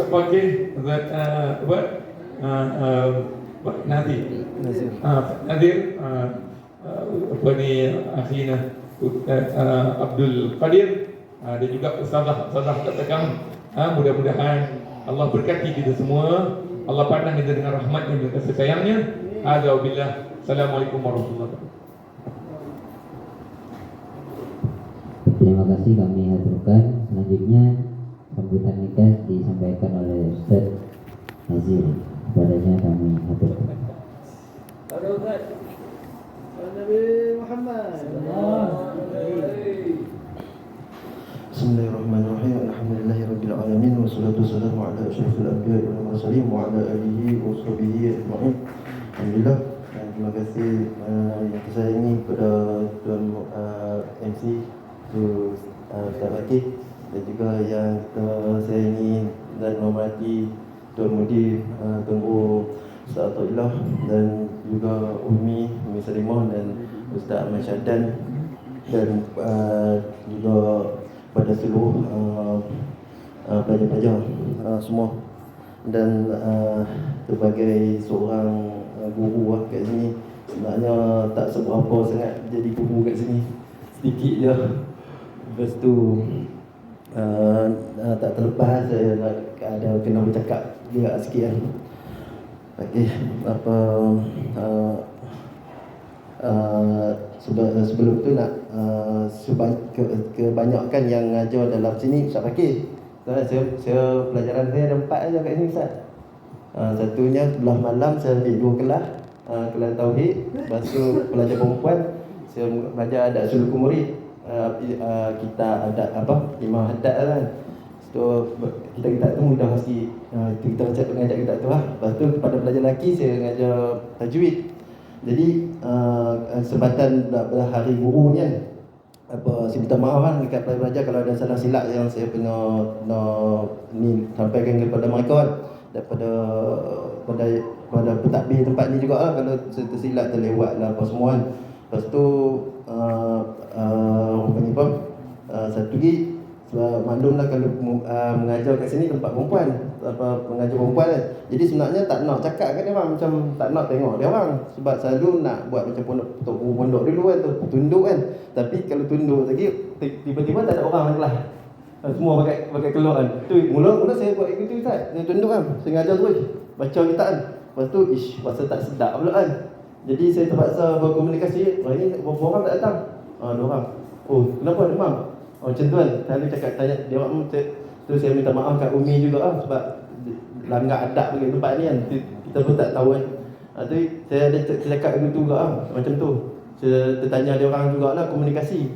Ustaz Fakir Ustaz uh, apa uh, uh, Nadir Nazir. uh, Nadir uh, uh, apa ni akhina uh, Abdul Qadir uh, dan juga Ustazah Ustazah katakan uh, mudah-mudahan Allah berkati kita semua. Allah pandang kita dengan rahmatnya dan kasih sayangnya. Ada wabillah Assalamualaikum warahmatullahi wabarakatuh. Terima kasih kami haturkan. Selanjutnya sambutan nikah disampaikan oleh Ustaz Nazir. Kepadanya kami haturkan. Pada Ustaz. Nabi Muhammad. Bismillahirrahmanirrahim. Alhamdulillahirabbil alamin wassalatu wassalamu ala asyrafil anbiya'i wal mursalin wa ala alihi wa sahbihi ajma'in. Alhamdulillah. Dan terima kasih uh, yang saya ini kepada tuan uh, MC tu uh, Ustaz Fakir dan juga yang uh, saya ini dan menghormati Tuan Mudi uh, Tengku Ustaz Atullah dan juga Umi Umi Salimah dan Ustaz Ahmad Syadan dan uh, juga pada seluruh uh, uh, pelajar-pelajar uh, semua. Dan uh, sebagai seorang uh, guru lah kat sini sebenarnya tak seberapa sangat jadi guru kat sini. Sedikit je. Lepas tu uh, tak terlepas saya nak ada kena bercakap juga sikit kan Okey, apa uh, uh, sebelum, sebelum tu nak uh, seba, ke, kebanyakan yang ngajar dalam sini Ustaz Fakir. Saya, saya, saya pelajaran saya ada empat aja kat sini Ustaz. Uh, satunya sebelah malam saya ambil dua kelas uh, kelas tauhid, lepas tu pelajar perempuan saya belajar adat suluk murid. Uh, uh, kita adat apa? Imam haddad kan. So kita kita tu mudah sikit uh, kita baca pengajar kita tu lah. Lepas tu pada pelajar lelaki saya mengajar tajwid. Jadi uh, sebatan pada hari guru ni kan apa saya minta maaf kan dekat pelajar kalau ada salah silap yang saya pernah nak ni sampaikan kepada mereka kan daripada pada pada pentadbir tempat ni juga lah kalau tersilap terlewat lah apa semua kan. Lepas tu uh, uh, apa ni uh, satu lagi sebab maklumlah kalau uh, mengajar kat sini tempat perempuan apa mengajar perempuan kan. Jadi sebenarnya tak nak cakap kan dia orang macam tak nak tengok dia orang sebab selalu nak buat macam pondok guru pondok dulu kan tu tunduk kan. Tapi kalau tunduk lagi tiba-tiba tak ada orang. Uh, Semua pakai pakai keluar kan. Tu mula-mula saya buat itu Ustaz. Saya tunduk kan. Saya ngajar terus baca kitab kan. Lepas tu ish rasa tak sedap pula kan. Jadi saya terpaksa berkomunikasi. Ini berapa orang tak datang? Ah, dua orang. Oh, kenapa demam? Oh macam tu kan Saya cakap tanya dia orang tu, tu saya minta maaf kat Umi juga lah sebab langgar adab bagi tempat ni kan kita pun tak tahu kan ha, tu saya ada cakap gitu juga lah macam tu saya tertanya dia orang jugalah komunikasi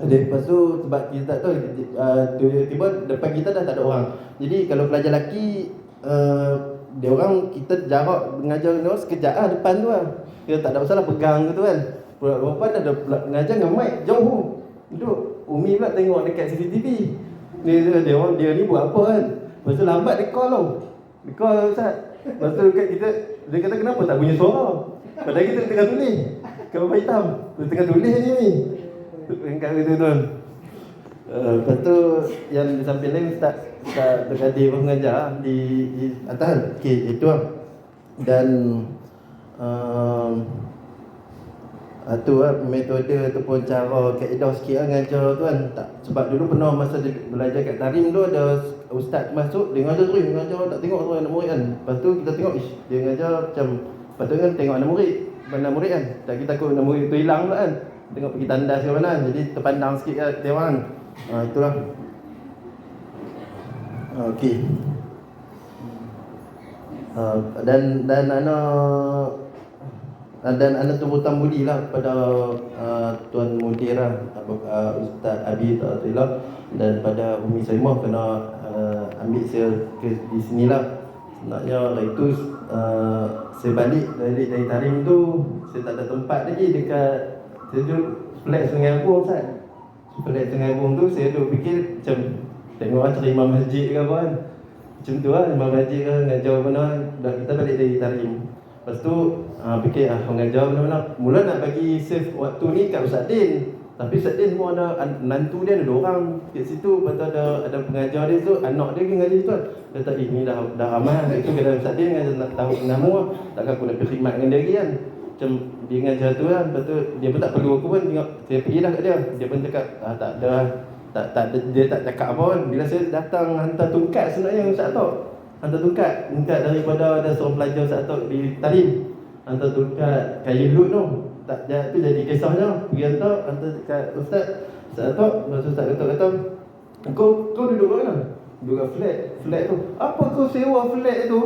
ada lepas tu sebab kita tak tahu uh, tiba-tiba depan kita dah tak ada orang jadi kalau pelajar lelaki uh, dia orang kita jarak mengajar dia sekejap lah depan tu lah. Kita tak ada masalah pegang gitu kan. Budak perempuan ada mengajar dengan mic jauh. Duduk. Umi pula tengok dekat CCTV Dia, dia, dia, dia ni buat apa kan? Lepas tu lambat dia call tau. Dia call Ustaz. Lepas tu dekat kita Dia kata kenapa tak punya suara? Padahal kita tengah tulis. Kapal hitam Dia tengah tulis ni ni. Kat situ tu Uh, lepas tu yang di samping lain Ustaz Berkadir pun mengajar di, di atas Okey itu lah Dan uh, tu lah metode ataupun cara kaedah sikit lah ngajar tu kan tak, sebab dulu pernah masa dia belajar kat Tarim tu ada ustaz masuk dia ngajar terus ngajar tak tengok tu anak murid kan. Lepas tu kita tengok ish dia ngajar macam lepas tu kan tengok anak murid mana murid kan. Tak kita takut anak murid tu hilang pula kan. Tengok pergi tandas ke mana kan jadi terpandang sikit kan dia orang ha, itulah. Ha, okey. Uh, dan dan anak uh, dan anak tuntutan budi lah kepada uh, Tuan Mudir lah. Uh, Ustaz Abi Ta'atullah dan pada Umi Saimah kena uh, ambil saya ke di sini lah. Sebenarnya hari tu uh, saya balik dari dari Tarim tu saya tak ada tempat lagi dekat saya flat Sungai Agung Ustaz flat Sungai Agung tu saya duduk fikir macam tengok lah cari imam masjid ke apa kan. Macam tu lah imam masjid ke ngajar mana dah kita balik dari Tarim Lepas tu uh, fikir ah mengajar mana-mana. Mula nak bagi save waktu ni kat Ustaz Din. Tapi Ustaz Din semua ada an- Nantu dia ada dua orang Kat situ. Lepas tu ada Ada pengajar dia tu Anak dia pergi ngaji tu Dia tak eh, ni dah, dah ramai Itu kata Ustaz Din ngajar tahu nama Takkan aku nak pergi khidmat dengan dia lagi kan? Macam dia ngajar tu kan Lepas tu Dia pun tak perlu aku pun Tengok. Saya pergi dah kat dia. Dia pun cakap ah, Tak ada tak, tak, dia tak cakap apa pun. Bila saya datang Hantar tungkat sebenarnya Ustaz Atok. Hantar tungkat. Tungkat daripada Ada seorang pelajar Ustaz Atok Di Talim Hantar tungkat Kayu lut tu. Tak jadi tu jadi kisahnya pergi hantar hantar kat ustaz. Ustaz Atok lepas ustaz Atok kata kau kau duduk kat mana? Duduk kat flat flat tu. Apa kau sewa flat tu?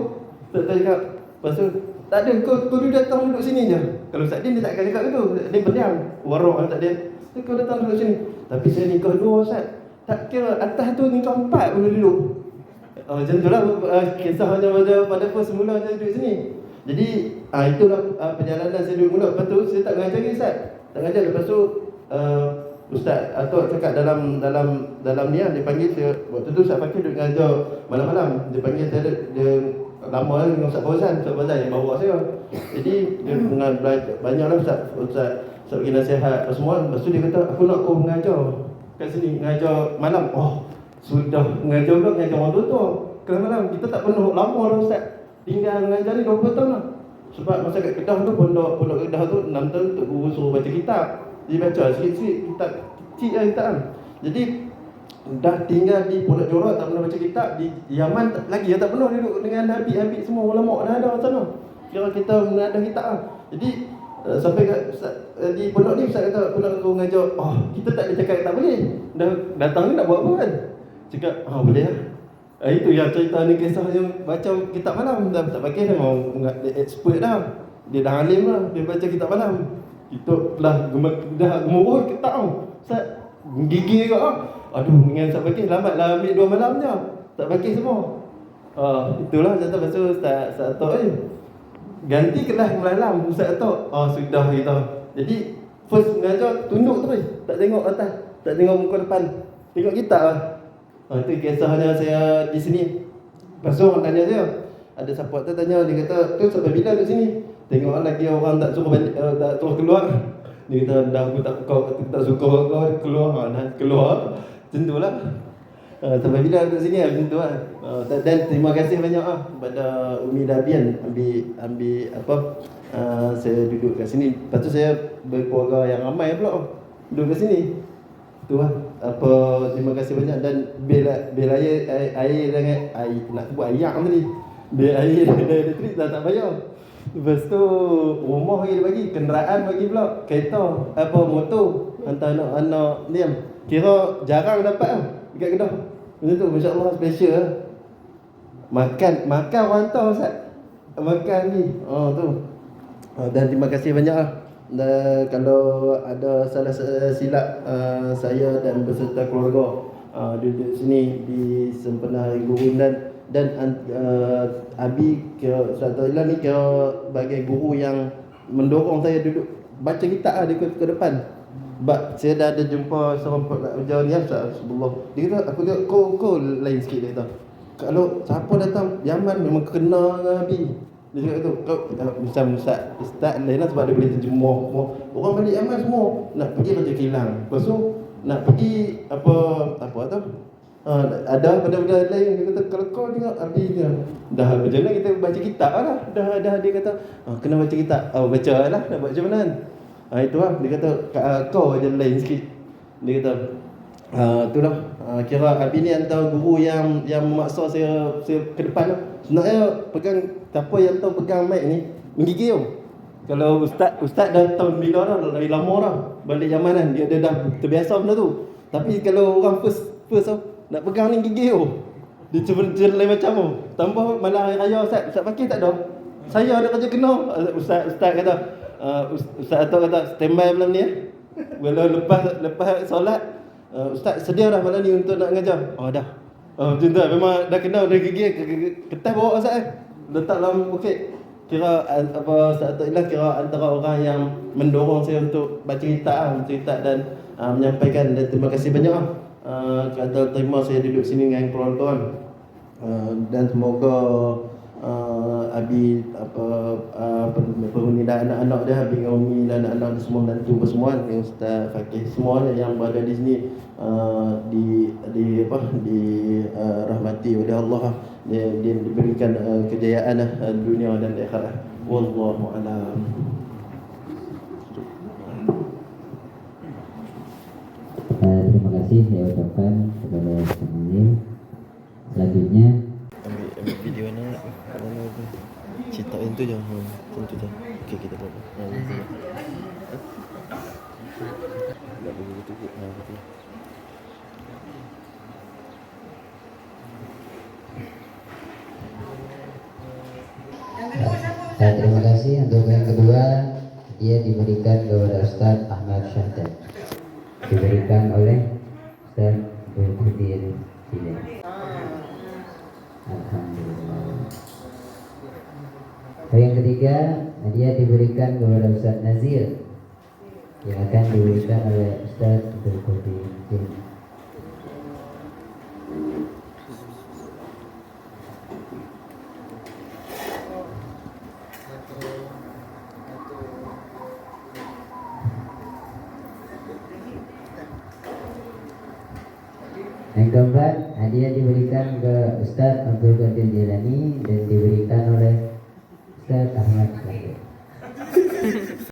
Ustaz Atok cakap lepas tu tak ada. Kau kau duduk datang duduk sini je kalau ustaz Din dia tak akan cakap gitu dia pendiam warok ustaz Din "Eh, kau datang duduk sini tapi saya nikah dua ustaz tak kira atas tu nikah empat boleh duduk Oh, macam tu lah uh, kisahnya pada pada apa semula saya duduk sini. Jadi uh, itulah uh, perjalanan saya duduk mula. Lepas tu saya tak mengajar lagi Ustaz. Tak mengajar. Lepas tu uh, Ustaz Atok cakap dalam dalam dalam ni lah, dia panggil saya waktu tu Ustaz Fakir duduk mengajar malam-malam. Dia panggil saya dia, dia lama lah dengan Ustaz Fauzan. Ustaz Fauzan yang bawa saya. Jadi dia dengan belajar banyaklah Ustaz Ustaz Ustaz bagi nasihat semua. Lepas tu dia kata aku nak kau mengajar kat sini mengajar malam. Oh, sudah mengajar pula mengajar orang tua Kelas malam kita tak penuh lama dah Ustaz Tinggal mengajar ni 20 tahun lah Sebab masa kat Kedah tu Pondok pondok Kedah tu 6 tahun Tok Guru suruh baca kitab Dia baca sikit-sikit Kitab kecil lah kitab kan Jadi Dah tinggal di Pondok Jorok Tak pernah baca kitab Di Yaman tak, lagi tak pernah duduk dengan Habib-habib semua Ulama dah ada sana Kira kita ada kitab lah. Jadi uh, Sampai kat Ustaz, uh, di pondok ni Ustaz kata nak kau mengajar Oh kita tak ada cakap tak boleh. Dah datang ni nak buat apa kan? Cakap, ah boleh lah. Ah, Itu yang cerita ni kisah yang baca kitab malam. Dah tak pakai mau dia expert dah. Dia dah alim lah, dia baca kitab malam. Lah, gem- dah gemuruh kitab tau. Ustaz, gigi ah. Aduh, dengan Ustaz pakai lambat lah ambil dua malam je Tak pakai semua. Ah, Itulah cerita lepas tu Ustaz, Ustaz Atok eh Ganti kelas malam Ustaz Atok. Oh sudah kita. Jadi First mengajar tunduk terus. Tak tengok atas Tak tengok muka depan. Tengok kitab lah. Ha, itu kisahnya saya di sini. Lepas tu orang tanya saya, ada siapa tu tanya, dia kata, tu sampai bila di sini? Tengok lagi orang tak suruh balik, uh, tak suruh keluar. Dia kata, dah aku tak kau aku tak suka kau keluar, dah keluar. Macam tu lah. Uh, sampai bila di sini macam tu lah. Uh, dan terima kasih banyak ah kepada Umi Dabian ambil ambil apa uh, saya duduk kat sini. Lepas tu saya berkeluarga yang ramai pula duduk kat sini. Tu lah apa terima kasih banyak dan bil bil air air, air dengan air nak buat ayam tadi. Bil air dan elektrik dah tak bayar. Lepas tu rumah lagi dia bagi, kenderaan bagi pula, kereta, apa motor hantar anak-anak ni. Kira jarang dapat tau dekat Kedah. Macam tu masya-Allah special lah. Makan makan hantar Ustaz. Makan ni. Oh tu. Ah, Dan terima kasih banyak lah. Dan kalau ada salah silap uh, saya dan beserta keluarga uh, duduk sini di sempena Hari Guru dan dan uh, Abi kira Ustaz ni kira sebagai guru yang mendorong saya duduk baca kitab lah di ke, ke depan. Sebab saya dah ada jumpa seorang pelajar ni Ustaz Rasulullah. Dia kata aku tengok kau kau lain sikit dia kata. Kalau siapa datang Yaman memang kena dengan Abi. Dia cakap tu kau uh, macam Ustaz Ustaz lain lah sebab dia boleh terjemah. Orang balik Yaman semua nak pergi baca kilang. Lepas tu nak pergi apa apa tu? Uh, ada benda-benda lain dia kata kalau kau tengok Abi dia dah macam mana kita baca kitab lah dah dah dia kata oh, kena baca kitab oh baca lah nak baca mana kan uh, itu lah. Dia kata uh, kau aja lain sikit. Dia kata uh, tu lah. Uh, kira Abi ni antara guru yang yang memaksa saya saya ke depan lah. Sebenarnya pegang siapa yang tahu pegang mic ni? Menggigil. Kalau ustaz ustaz dah tahun bila dah? Dari lama dah. Balik zaman kan dia, dia dah terbiasa benda tu. Tapi kalau orang first first tau nak pegang ni gigi tu. Dia dia lain macam tu. Tambah malam hari raya Ustaz, Ustaz Fakir tak ada. Saya ada kerja kena. Ustaz Ustaz kata, uh, Ustaz Atok kata standby malam ni eh. Bila lepas lepas solat, uh, Ustaz sedia dah malam ni untuk nak ngajar. Oh dah. Oh macam tu memang dah kena dah gigi kertas bawa Ustaz eh. Letak dalam bukit. Kira apa Ustaz Atok Ilah kira antara orang yang mendorong saya untuk baca kitab, baca kitab dan uh, menyampaikan dan terima kasih banyak lah uh, kata terima saya duduk sini dengan kawan-kawan uh, dan semoga uh, Abi apa uh, pen- penghuni dan anak-anak dia Abi Umi dan anak-anak dia semua menantu apa semua ni Ustaz Fakih semua ni yang berada di sini uh, di di apa di uh, rahmati oleh Allah lah. dia, dia diberikan uh, kejayaan lah, uh, dunia dan akhirat wallahu alam Uh, terima kasih saya ucapkan kepada Nazir. Selanjutnya ambil video ni kalau nak tu. Cerita yang tu je hmm, tentu je. Okey kita buat. Ha nak bagi kita buat ha betul. Uh, terima kasih. Untuk yang kedua dia diberikan kepada Ustaz Ahmad Syahdan diberikan oleh Ustaz Berkudir Sila Alhamdulillah. Yang ketiga dia diberikan kepada Ustaz Nazir yang akan diberikan oleh Ustaz Berkudir Sila Yang keempat, hadiah diberikan ke Ustaz Abdul Qadir Jilani dan diberikan oleh Ustaz Ahmad Syahid.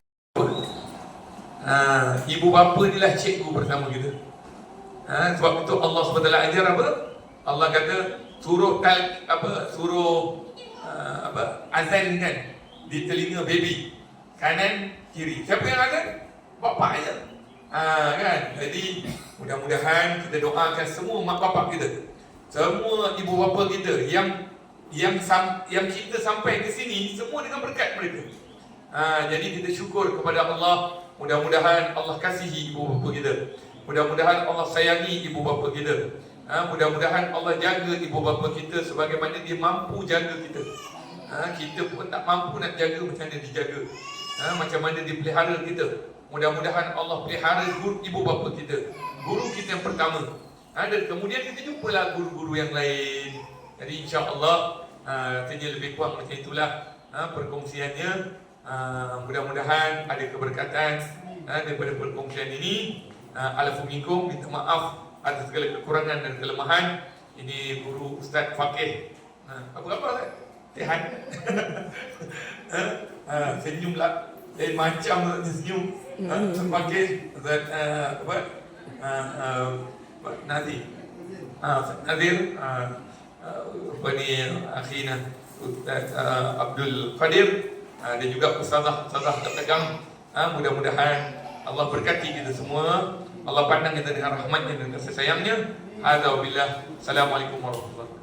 Ha, ibu bapa ni lah cikgu pertama kita. Ha, sebab itu Allah SWT ajar apa? Allah kata suruh tal apa? Suruh uh, apa? Azan kan di telinga baby. Kanan kiri. Siapa yang azan? Bapak je. Ha, kan? Jadi mudah-mudahan kita doakan semua mak bapak kita. Semua ibu bapa kita yang yang sam, yang kita sampai ke sini semua dengan berkat mereka. Ha, jadi kita syukur kepada Allah Mudah-mudahan Allah kasihi ibu bapa kita Mudah-mudahan Allah sayangi ibu bapa kita ha, Mudah-mudahan Allah jaga ibu bapa kita Sebagaimana dia mampu jaga kita ha, Kita pun tak mampu nak jaga macam mana dijaga ha, Macam mana dia pelihara kita Mudah-mudahan Allah pelihara guru, ibu bapa kita Guru kita yang pertama ha, Dan kemudian kita jumpalah guru-guru yang lain Jadi insya-Allah ha, Katanya lebih kurang macam itulah ha, Perkongsiannya Uh, mudah-mudahan ada keberkatan uh, daripada perkongsian ini. Uh, Alafumikum, minta maaf atas segala kekurangan dan kelemahan. Ini guru Ustaz Fakih. Uh, apa-apa Ustaz? Tehan. uh, uh, lah. Lain macam senyum. Uh, Ustaz Fakih, Ustaz uh, apa? Uh, uh. Uh, Ustaz Nazir. Uh, uh, apa ni akhirnya Ustaz uh, Abdul Qadir Ha, dan juga ustazah ustazah tertegang ha, mudah-mudahan Allah berkati kita semua Allah pandang kita dengan rahmatnya dan kasih sayangnya Hadza billah Assalamualaikum warahmatullahi wabarakatuh